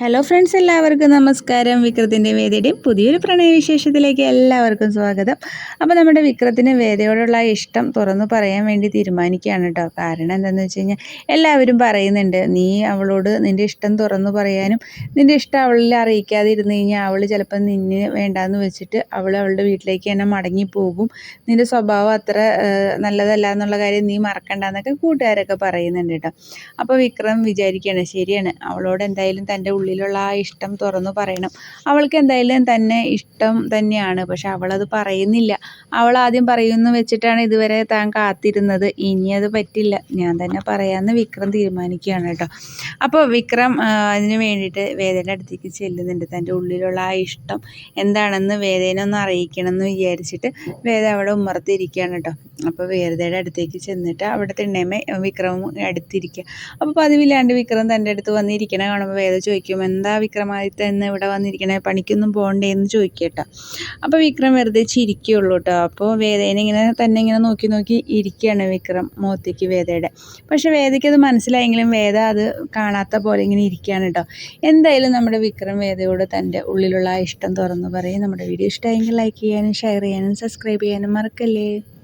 Hello friends എല്ലാവർക്കും നമസ്കാരം. വിക്രത്തിന്റെ വേദയുടെയും പുതിയൊരു പ്രണയവിശേഷത്തിലേക്ക് എല്ലാവർക്കും സ്വാഗതം. അപ്പോൾ നമ്മുടെ വിക്രത്തിന് വേദയോടുള്ള ഇഷ്ടം തുറന്നു പറയാൻ വേണ്ടി തീരുമാനിക്കുകയാണ് കേട്ടോ. കാരണം എന്താണെന്ന് വെച്ച് കഴിഞ്ഞാൽ എല്ലാവരും പറയുന്നുണ്ട് നീ അവളോട് നിന്റെ ഇഷ്ടം തുറന്നു പറയാനും നിന്റെ ഇഷ്ടം അവളിൽ അറിയിക്കാതെ ഇരുന്ന് കഴിഞ്ഞാൽ അവൾ ചിലപ്പോൾ നിന്നെ വേണ്ടാന്ന് വെച്ചിട്ട് അവൾ അവളുടെ വീട്ടിലേക്ക് തന്നെ മടങ്ങിപ്പോകും. നിന്റെ സ്വഭാവം അത്ര നല്ലതല്ല എന്നുള്ള കാര്യം നീ മറക്കണ്ട എന്നൊക്കെ കൂട്ടുകാരൊക്കെ പറയുന്നുണ്ട് കേട്ടോ. അപ്പോൾ വിക്രം വിചാരിക്കുകയാണ് ശരിയാണ് അവളോട് എന്തായാലും തന്റെ ഉള്ളിലുള്ള ആ ഇഷ്ടം തുറന്നു പറയണം. അവൾക്ക് എന്തായാലും തന്നെ ഇഷ്ടം തന്നെയാണ്. പക്ഷെ അവളത് പറയുന്നില്ല. അവൾ ആദ്യം പറയുമെന്ന് വെച്ചിട്ടാണ് ഇതുവരെ താൻ കാത്തിരുന്നത്. ഇനി അത് പറ്റില്ല. ഞാൻ തന്നെ പറയാമെന്ന് വിക്രം തീരുമാനിക്കുകയാണ് കേട്ടോ. അപ്പോൾ വിക്രം അതിന് വേണ്ടിയിട്ട് വേദയുടെ അടുത്തേക്ക് ചെല്ലുന്നുണ്ട്. തന്റെ ഉള്ളിലുള്ള ആ ഇഷ്ടം എന്താണെന്ന് വേദേനെ ഒന്ന് അറിയിക്കണം എന്ന് വിചാരിച്ചിട്ട് വേദ അവിടെ ഉമ്മർത്തിരിക്കുകയാണ് കേട്ടോ. അപ്പോൾ വേദയുടെ അടുത്തേക്ക് ചെന്നിട്ട് അവിടെ തിണ്ണേമേ വിക്രമും അടുത്തിരിക്കുക. അപ്പോൾ പതിവില്ലാണ്ട് വിക്രം തന്റെ അടുത്ത് വന്നിരിക്കണ കാണുമ്പോൾ വേദ ചോദിക്കും എന്താ വിക്രമാദിത്യ എന്ന് ഇവിടെ വന്നിരിക്കണേ? പണിക്കൊന്നും പോകണ്ടേ എന്ന് ചോദിക്കട്ടോ. അപ്പോൾ വിക്രം വെറുതെ ചിരിക്കുകയുള്ളൂ കേട്ടോ അപ്പോൾ വേദേനെ ഇങ്ങനെ തന്നെ ഇങ്ങനെ നോക്കി നോക്കി ഇരിക്കുകയാണ് വിക്രം മോത്തിക്ക് വേദയുടെ. പക്ഷേ വേദയ്ക്ക് അത് മനസ്സിലായെങ്കിലും വേദ അത് കാണാത്ത പോലെ ഇങ്ങനെ ഇരിക്കുകയാണ് കേട്ടോ എന്തായാലും നമ്മുടെ വിക്രം വേദയോട് തന്റെ ഉള്ളിലുള്ള ഇഷ്ടം തുറന്നു പറയും. നമ്മുടെ വീഡിയോ ഇഷ്ടമായെങ്കിൽ ലൈക്ക് ചെയ്യാനും ഷെയർ ചെയ്യാനും സബ്സ്ക്രൈബ് ചെയ്യാനും മറക്കല്ലേ?